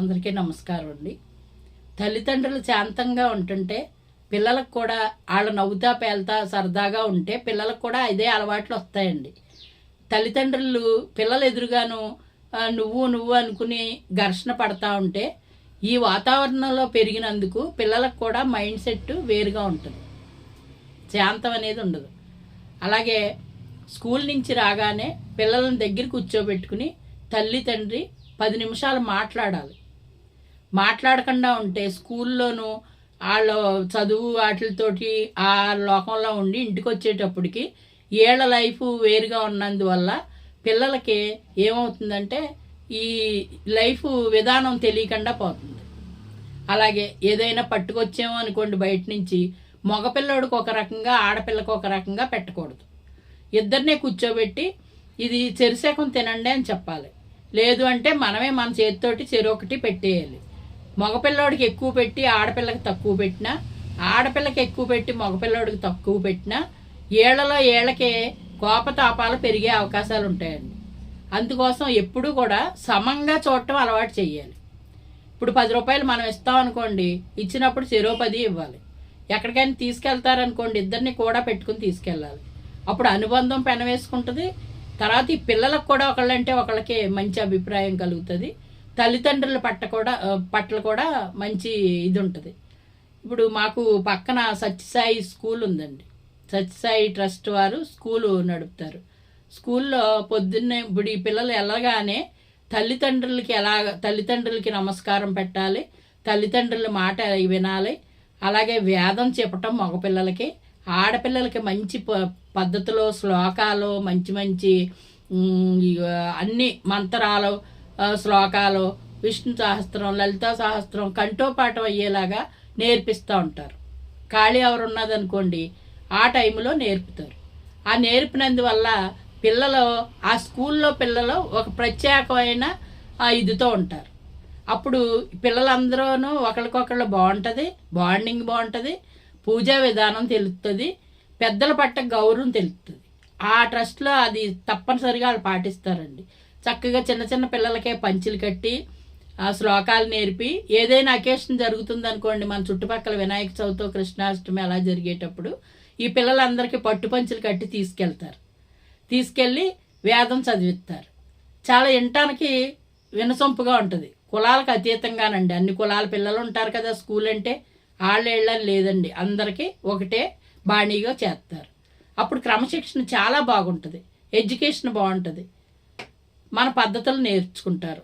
అందరికీ నమస్కారం అండి. తల్లిదండ్రులు శాంతంగా ఉంటుంటే పిల్లలకు కూడా వాళ్ళు నవ్వుతా పేల్తా సరదాగా ఉంటే పిల్లలకు కూడా ఇదే అలవాట్లు వస్తాయండి. తల్లిదండ్రులు పిల్లలు ఎదురుగాను నువ్వు నువ్వు అనుకుని ఘర్షణ పడతా ఉంటే ఈ వాతావరణంలో పెరిగినందుకు పిల్లలకు కూడా మైండ్ సెట్ వేరుగా ఉంటుంది. శాంతం అనేది ఉండదు. అలాగే స్కూల్ నుంచి రాగానే పిల్లలను దగ్గర కూర్చోబెట్టుకుని తల్లి తండ్రి పది నిమిషాలు మాట్లాడాలి. మాట్లాడకుండా ఉంటే స్కూల్లోనూ వాళ్ళ చదువు వాటితోటి ఆ లోకంలో ఉండి ఇంటికి వచ్చేటప్పటికి ఏళ్ళ లైఫ్ వేరుగా ఉన్నందువల్ల పిల్లలకి ఏమవుతుందంటే ఈ లైఫ్ విధానం తెలియకుండా పోతుంది. అలాగే ఏదైనా పట్టుకొచ్చామో అనుకోండి బయట నుంచి మగపిల్లడికి ఒక రకంగా ఆడపిల్లకు ఒక రకంగా పెట్టకూడదు. ఇద్దరినే కూర్చోబెట్టి ఇది చెరుసేకం తినండి అని చెప్పాలి. లేదు అంటే మనమే మన చేతితోటి చెరొకటి పెట్టేయాలి. మగపిల్లోడికి ఎక్కువ పెట్టి ఆడపిల్లకి తక్కువ పెట్టినా ఆడపిల్లకి ఎక్కువ పెట్టి మగపిల్లోడికి తక్కువ పెట్టినా ఏళ్ళలో ఏళ్ళకే కోపతాపాలు పెరిగే అవకాశాలు ఉంటాయండి. అందుకోసం ఎప్పుడూ కూడా సమంగా చూడటం అలవాటు చేయాలి. ఇప్పుడు పది రూపాయలు మనం ఇస్తాం అనుకోండి ఇచ్చినప్పుడు చెరో పది ఇవ్వాలి. ఎక్కడికైనా తీసుకెళ్తారనుకోండి ఇద్దరిని కూడా పెట్టుకుని తీసుకెళ్ళాలి. అప్పుడు అనుబంధం పెనవేసుకుంటుంది. తర్వాత ఈ పిల్లలకు కూడా ఒకళ్ళంటే ఒకళ్ళకి మంచి అభిప్రాయం కలుగుతుంది. తల్లిదండ్రుల పట్ల కూడా పట్ల కూడా మంచి ఇది ఉంటుంది ఇప్పుడు మాకు పక్కన సత్యసాయి స్కూల్ ఉందండి. సత్యసాయి ట్రస్ట్ వారు స్కూలు నడుపుతారు. స్కూల్లో పొద్దున్నే ఇప్పుడు ఈ పిల్లలు ఎలాగానే తల్లిదండ్రులకి ఎలా తల్లిదండ్రులకి నమస్కారం పెట్టాలి తల్లిదండ్రుల మాట వినాలి అలాగే వేదం చెప్పటం మగపిల్లలకి ఆడపిల్లలకి మంచి ప- పద్ధతిలో శ్లోకాలు మంచి మంచి అన్ని మంత్రాలు శ్లోకాలు విష్ణు సహస్రం లలితా సహస్రం కంఠోపాఠం అయ్యేలాగా నేర్పిస్తూ ఉంటారు. ఖాళీ ఎవరు ఉన్నదనుకోండి ఆ టైంలో నేర్పుతారు. ఆ నేర్పినందువల్ల పిల్లలు ఆ స్కూల్లో పిల్లలు ఒక ప్రత్యేకమైన ఇదితో ఉంటారు. అప్పుడు పిల్లలందరూనూ ఒకరికొకళ్ళు బాగుంటుంది బాండింగ్ బాగుంటుంది పూజా విధానం తెలుస్తుంది పెద్దల పట్ల గౌరవం తెలుస్తుంది ఆ ట్రస్ట్లో అది తప్పనిసరిగా వాళ్ళు పాటిస్తారండి. చక్కగా చిన్న చిన్న పిల్లలకే పంచులు కట్టి ఆ శ్లోకాలు నేర్పి ఏదైనా అకేషన్ జరుగుతుంది అనుకోండి మన చుట్టుపక్కల వినాయక చవితి కృష్ణాష్టమి అలా జరిగేటప్పుడు ఈ పిల్లలందరికీ పట్టు పంచులు కట్టి తీసుకెళ్తారు. తీసుకెళ్ళి వేదం చదివిస్తారు. చాలా వినటానికి వినసొంపుగా ఉంటుంది. కులాలకు అతీతంగానండి. అన్ని కులాల పిల్లలు ఉంటారు కదా స్కూల్ అంటే. వాళ్ళేళ్ళని లేదండి. అందరికీ ఒకటే బాణీగా చేస్తారు. అప్పుడు క్రమశిక్షణ చాలా బాగుంటుంది. ఎడ్యుకేషన్ బాగుంటుంది. మన పద్ధతులు నేర్చుకుంటారు.